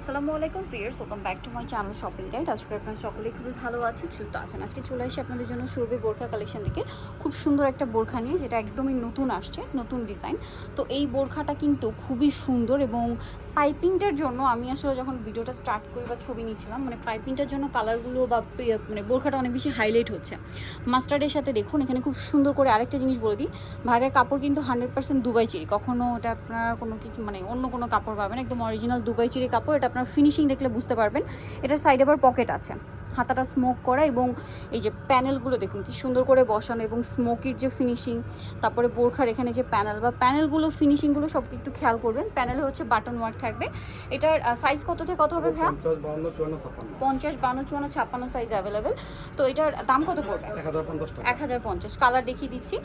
আসসালামু আলাইকুম fierce welcome back to my channel shopping guide আজকে আপনারা সকলেই খুবই ভালো আছেন, সুস্থ আছেন। আজকে চলে আসি আপনাদের জন্য সুরভি বোরখা কালেকশন থেকে। খুব সুন্দর একটা বোরখা নিয়ে, যেটা একদমই নতুন আসছে, নতুন ডিজাইন তো এই বোরখাটা কিন্তু খুবই সুন্দর এবং পাইপিংটার জন্য আমি আসলে যখন ভিডিওটা স্টার্ট করি বা ছবি নিয়েছিলাম মানে পাইপিংটার জন্য কালারগুলো বা মানে বোরখাটা অনেক বেশি হাইলাইট হচ্ছে। মাস্টার্ডের সাথে দেখুন, এখানে খুব সুন্দর করে আরেকটা জিনিস বলে দিই। ভাগের কাপড় কিন্তু হান্ড্রেড পার্সেন্ট দুবাই চিরি। কখনও এটা আপনারা কোনো কিছু মানে অন্য কোনো কাপড় পাবেন, একদম অরিজিনাল দুবাই চিরি কাপড়। এটা আপনার ফিনিশিং দেখলে বুঝতে পারবেন। এটার সাইডে আবার পকেট আছে। হাতাটা স্মোক করা এবং এই যে প্যানেলগুলো দেখুন কি সুন্দর করে বসানো এবং স্মোকির যে ফিনিশিং তারপরে বোরখার এখানে যে প্যানেল বা প্যানেলগুলো ফিনিশিংগুলো সব একটু খেয়াল করবেন। প্যানেলে হচ্ছে বাটন ওয়ার্ক থাকবে। এটার সাইজ কত থেকে কত হবে ভাইয়া? পঞ্চাশ বান্ন চুয়ান্ন ছাপ্পান্ন। সাইজ অ্যাভেলেবেল তো এটার দাম কত পড়বে? এক হাজার পঞ্চাশ কালার দেখিয়ে দিচ্ছি।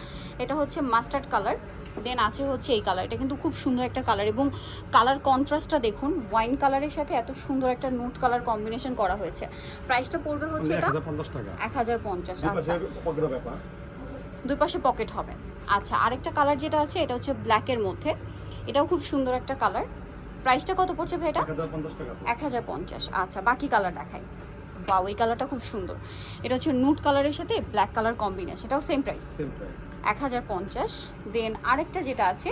এটা হচ্ছে মাস্টার্ড কালার দেন আছে হচ্ছে এই কালার এটা কিন্তু খুব সুন্দর একটা কালার এবং কালার কন্ট্রাস্টটা দেখুন ওয়াইন কালারের সাথে এত সুন্দর একটা নোট কালার কম্বিনেশন করা হয়েছে। প্রাইসটা পড়বে হচ্ছে এটা পঞ্চাশ টাকা। এক হাজার পঞ্চাশ আচ্ছা। দুই পাশে পকেট হবে। আচ্ছা আরেকটা কালার যেটা আছে এটা হচ্ছে ব্ল্যাকের মধ্যে। এটাও খুব সুন্দর একটা কালার প্রাইসটা কত পড়ছে ভাই এটা? এক হাজার পঞ্চাশ টাকা এক হাজার পঞ্চাশ আচ্ছা বাকি কালার দেখাই। বা ওই কালারটা খুব সুন্দর। এটা হচ্ছে নুট কালারের সাথে ব্ল্যাক কালার কম্বিনেশন এটাও সেম প্রাইস সেম প্রাইস এক হাজার পঞ্চাশ। দেন আরেকটা যেটা আছে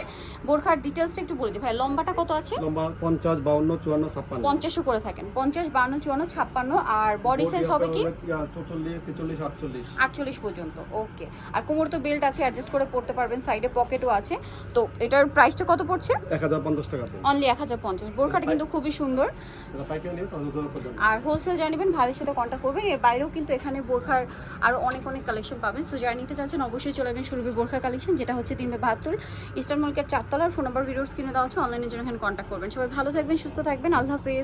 বোরখার ডিটেলসটা একটু বলে দিই। ভাই লম্বাটা কত আছে? লম্বা পঞ্চাশ বাউন্ন চুয়ান্ন ছাপ্পান্ন। পঞ্চাশও করে থাকেন। পঞ্চাশ বান্ন চুয়ান্ন ছাপ্পান্ন আর বডি সাইজ হবে কি? আটচল্লিশ। পর্যন্ত ওকে আর কোমর তো বেল্ট আছে অ্যাডজাস্ট করে পড়তে পারবেন সাইডে পকেটও আছে। তো এটার প্রাইসটা কত পড়ছে? এক হাজার পঞ্চাশ টাকা অনলি এক হাজার পঞ্চাশ। বোরখাটা কিন্তু খুবই সুন্দর। আর হোলসেল জানিবেন ভাইদের সাথে কন্ট্যাক্ট করবেন। এর বাইরেও কিন্তু এখানে বোরখার আরও অনেক অনেক কালেকশন পাবেন। সো যারা নিতে চাচ্ছেন অবশ্যই চলে যাবেন সুরভি বোরখা কালেকশন যেটা হচ্ছে তিনবে বাহাত্তর। ইস্টার্ন মার্কেট চারতলার ফোন নাম্বার ভিডিওস স্ক্রিনে দেওয়া আছে অনলাইনের জন্য এখানে কন্ট্যাক্ট করবেন। সবাই ভালো থাকবেন, সুস্থ থাকবেন, আল্লাহ হাফেজ।